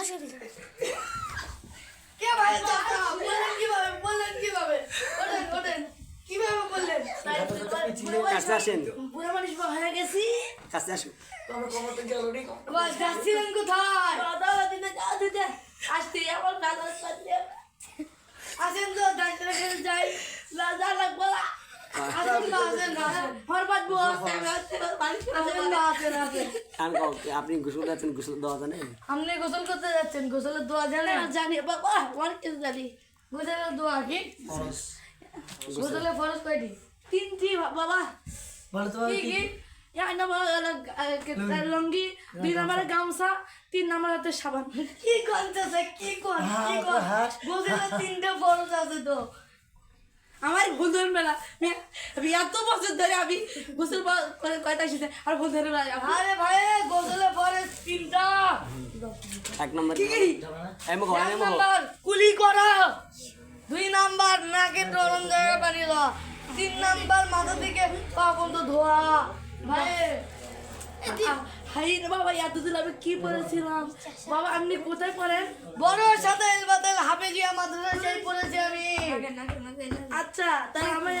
হাসি কে কোথায় দাদা দিতে যা দিতে আসতে আমার দাদা আসেন তো ডাক্তারের কাছে যাই লাজা লাগবো না। আপনি গোসল যাচ্ছেন গোসল জানেন আপনি গোসল করতে যাচ্ছেন গোসলের দোয়া জানেন জানি বাবা জানি গোসলের দোয়া কি গোসলের ফরজ কয়টি তিনটি বাবা কি লঙ্গি দুই নম্বরে গামছা তিন নম্বর হাতে সাবান কি করতেছে কি কর তিনটে ফরজ আছে তো আমার ধরবে মেলা আমি এত বছর ধরে আমি গোসল করে কয়টা এসেছে? আর ভুল ধরে বেড়াই আরে ভাই গোসলে পরে তিনটা। এক নম্বর কি? কি? এক নাম্বার কুলি করা। দুই নাম্বার নাকে গরম জায়গা পানি দেওয়া। তিন নাম্বার মাথা থেকে পা পর্যন্ত ধোয়া। ভাই হাই বাবা এতদিন আমি কি পড়েছিলাম? বাবা আপনি কোথায় পড়েন? বড় সাথে বাদল হাফেজিয়া মাদ্রাসায় পড়েছি আমি। আচ্ছা তাহলে আমার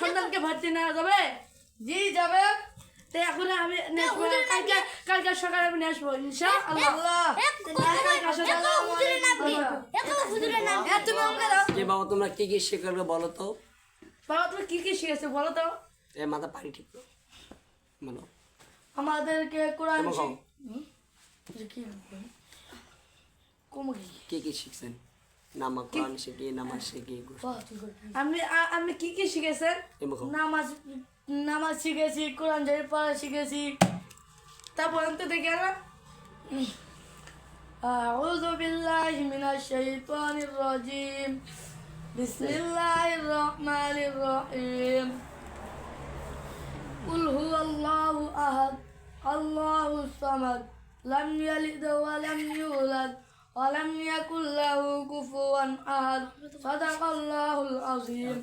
সন্তানকে ভর্তি নেওয়া যাবে? জি যাবে। তো এখন আমি কালকে কালকে সকালে আমি আসব ইনশাআল্লাহ। বাবা তোমরা কি কি শেখাবে বলো তো? বাবা তুমি কি কি শিখেছো বলো তো? এ মাথা পানি ঠিক বলো। আমাদেরকে কোরআন কি কি শিখছেন? নামা কোরআন শিখি নামাজ শিখি আপনি আ- আপনি কি কি শিখেছেন এমন কও নামাজ নামাজ শিখেছি কোরআন শরীফ পড়া শিখেছি তা বলেন তো দেখে না أعوذ بالله من الشيطان الرجيم بسم الله الرحمن الرحيم قل هو الله أحد الله الصمد لم يلد ولم يولد ولم يكن له كفوا أحد صدق الله العظيم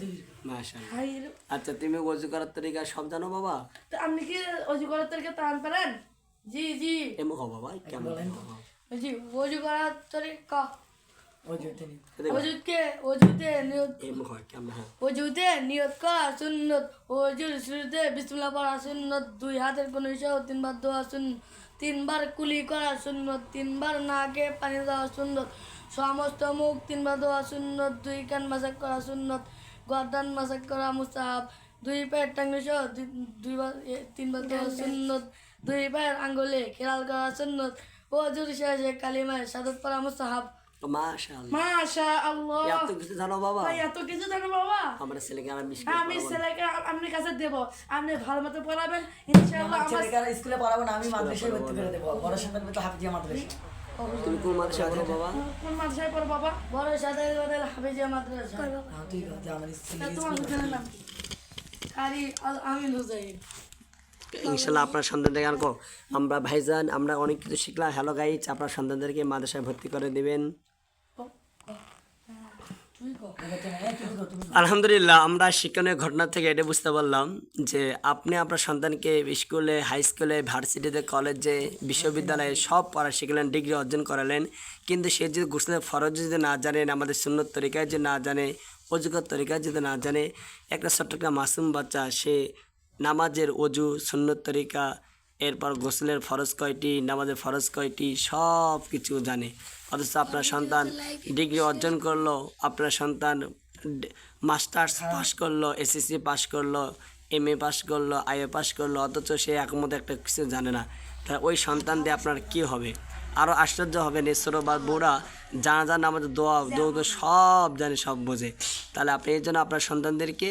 মাশাআল্লাহ হাই আচ্ছা তুমি ওযু করার তরিকা সব জানো বাবা তো আপনি কি অজু করার তরিকা টান পারেন জি জি এমন কও বাবা কেমন জি অজু করার তরিকা এমন অজুতে অজুতে নিয়ত হয় কেমন হয় অজুতে নিয়ত করা সুন্নত অজুর শুরুতে বিসমিল্লাহ পড়া সুন্নত দুই হাতের কোন সহ তিনবার দোয়া সুন্নত তিনবার কুলি করা সুন্নত তিনবার নাকে পানি দেওয়া সুন্নত সমস্ত মুখ তিনবার দেওয়া সুন্নত দুই কান মাসাক করা সুন্নত গর্দান মাসাক করা মুসাহাব দুই পায়ের টাঙ্গি সহ দুই- দুইবার তিনবার দেওয়া সুন্নত দুই পায়ের আঙ্গুলে খেয়াল করা সুন্নত জুড়ি শেষে কালিমায় সাদত পড়া মুসাহাব আমার ছেলেকে আমি ছেলেকে আপনার কাছে দেব। আপনি ভালো মতো পড়াবেন ইনশাআল্লাহ আমার স্কুলে পড়াবো না আমি মাদ্রাসায় ভর্তি করে দেবো। বড় সন্তান তো হাফিজিয়া মাদ্রাসা। তুমি কোন মাদ্রাসা পড়ো বাবা? কোন মাদ্রাসায় পড়ো বাবা? বড় সাথে বদল হাফেজিয়া মাদ্রাসা। হ্যাঁ আমার নাম কি? কারি আল আমিন ইনশাল্লাহ আপনার সন্তানদের আনকো। আমরা ভাইজান আমরা অনেক কিছু শিখলাম। হ্যালো গাইজ আপনার সন্তানদেরকে মাদ্রাসায় ভর্তি করে দিবেন। আলহামদুলিল্লাহ, আমরা শিক্ষণীয় ঘটনা থেকে এটা বুঝতে পারলাম যে আপনি আপনার সন্তানকে স্কুলে হাই স্কুলে ভার্সিটিতে কলেজে বিশ্ববিদ্যালয়ে সব পড়া শিখলেন ডিগ্রি অর্জন করালেন। কিন্তু সে যদি গোসলের ফরজ যদি না জানেন আমাদের সুন্নত তরিকায় যদি না জানে অজুকর তরিকায় যদি না জানে, একটা ছোট্ট একটা মাসুম বাচ্চা, সে নামাজের অজু, সুন্নত তরিকা এরপর গোসলের ফরজ কয়টি, নামাজের ফরজ কয়টি সব কিছু জানে। অথচ আপনার সন্তান ডিগ্রি অর্জন করল, আপনার সন্তান মাস্টার্স পাস করল এসএসসি পাস করল এম এ পাস করল আই এ পাস করল, অথচ সে একমত একটা কিছু জানে না। তা ওই সন্তান দিয়ে আপনার কি হবে? আরও আশ্চর্য হবে নেশ্বর বা বউরা জানা জানা আমাদের দোয়া দৌদ সব জানে, সব বোঝে। তাহলে আপনি এই জন্য আপনার সন্তানদেরকে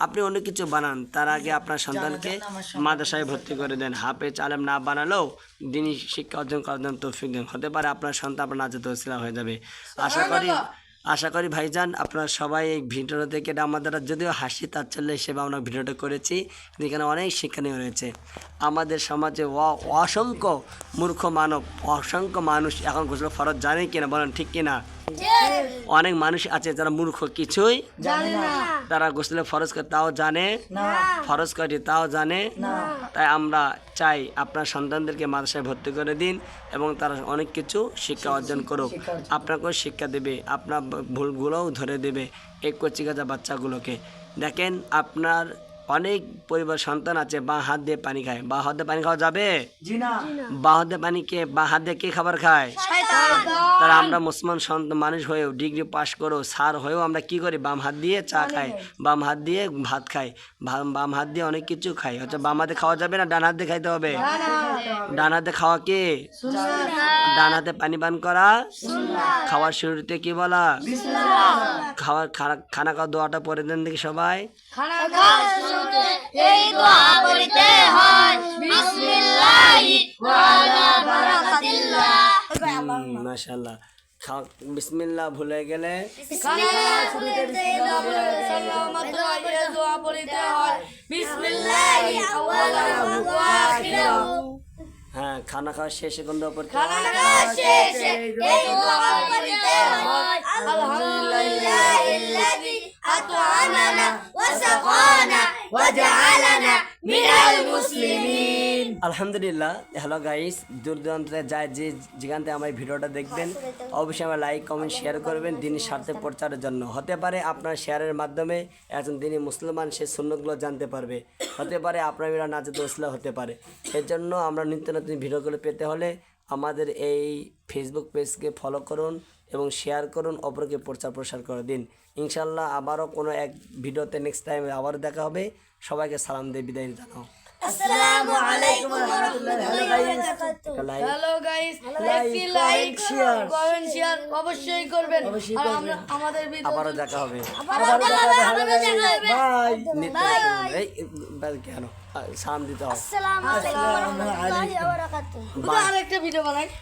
আপনি অনেক কিছু বানান। তার আগে আপনার সন্তানকে মাদ্রাসায় ভর্তি করে দেন। হাফেজ আলেম না বানালেও দিনই শিক্ষা অর্জন করার জন্য তৌফিক দেন। হতে পারে আপনার সন্তান আপনার নাজেত হয়ে যাবে। আশা করি আশা করি ভাইজান আপনারা সবাই এই ভিডিওটা দেখে এটা আমাদের যদিও হাসি তাচ্ছল্য হিসেবে আমরা ভিডিওটা করেছি এখানে অনেক শিক্ষণীয় রয়েছে। আমাদের সমাজে অ- অসংখ্য মূর্খ মানব অসংখ্য মানুষ এখন গোসল ফরজ জানে কিনা বলেন ঠিক কিনা? অনেক মানুষ আছে যারা মূর্খ কিছুই জানি না। তারা গোসলে ফরজ করে তাও জানে। না। ফরজ কয়টি তাও জানে। তাই আমরা চাই আপনার সন্তানদেরকে মাদ্রাসায় ভর্তি করে দিন এবং তারা অনেক কিছু শিক্ষা অর্জন করুক। আপনাকেও শিক্ষা দেবে আপনার ভুলগুলোও ধরে দেবে এই কচিকাচা বাচ্চাগুলোকে। দেখেন আপনার অনেক পরিবার সন্তান আছে বা হাত দিয়ে পানি খায়। বা হাত দিয়ে পানি খাওয়া যাবে? জি বা হাত দিয়ে পানি কে বা হাত দিয়ে কে খাবার খায়? তারা আমরা মুসলমান সন্তান মানুষ হয়েও ডিগ্রি পাশ করেও সার হয়েও আমরা কি করি? বাম হাত দিয়ে চা খাই বাম হাত দিয়ে ভাত খাই বাম- বাম হাত দিয়ে অনেক কিছু খাই। হচ্ছে বাম হাতে খাওয়া যাবে না ডান হাত দিয়ে খাইতে হবে? ডান হাতে খাওয়া কে? ডান হাতে পানি পান করা? খাওয়ার শুরুতে কি বলা? খাওয়ার খানা খানা খাওয়া দোয়াটা পরে দেন দেখি সবাই? শুরুতে এই দোয়া পড়তে হয়। বিসমিল্লাহি বিসমিল্লাহ ভুলে গেলে? হয়। খানা খাওয়া শেষে কোন দোয়া পড়তে আলহামদুলিল্লাহ, হ্যালো গাইস দূর দূরান্ত যায় যে যেখান থেকে আমার ভিডিওটা দেখবেন, অবশ্যই আমার লাইক কমেন্ট শেয়ার করবেন দিনই স্বার্থে প্রচারের জন্য। হতে পারে আপনার শেয়ারের মাধ্যমে একজন দিনই মুসলমান, সে সুন্নতগুলো জানতে পারবে। হতে পারে আপনার মেয়েরা নাচে দোসলা হতে পারে। এর জন্য আমরা নিত্য নতুন ভিডিওগুলো পেতে হলে আমাদের এই ফেসবুক পেজকে ফলো করুন। এবং শেয়ার করুন অপরকে প্রচার প্রসার করে দিন। ইনশাল্লাহ আবারও কোনো এক ভিডিওতে নেক্সট টাইম আবার দেখা হবে। সবাইকে সালাম দিয়ে বিদায় জানাও। আসসালামু আলাইকুম ওয়া রাহমাতুল্লাহি ওয়া বারাকাতুহু। একটা like হ্যালো গাইস একটি লাইক share. কমেন্ট শেয়ার অবশ্যই করবেন। আর আমরা আমাদের ভিডিও আবারও দেখা হবে। দেখা বাই কেন সালাম দিতে হবে। আসসালামু আলাইকুম ওয়া রাহমাতুল্লাহি ওয়া বারাকাতুহু। আরেকটা ভিডিও বানাই।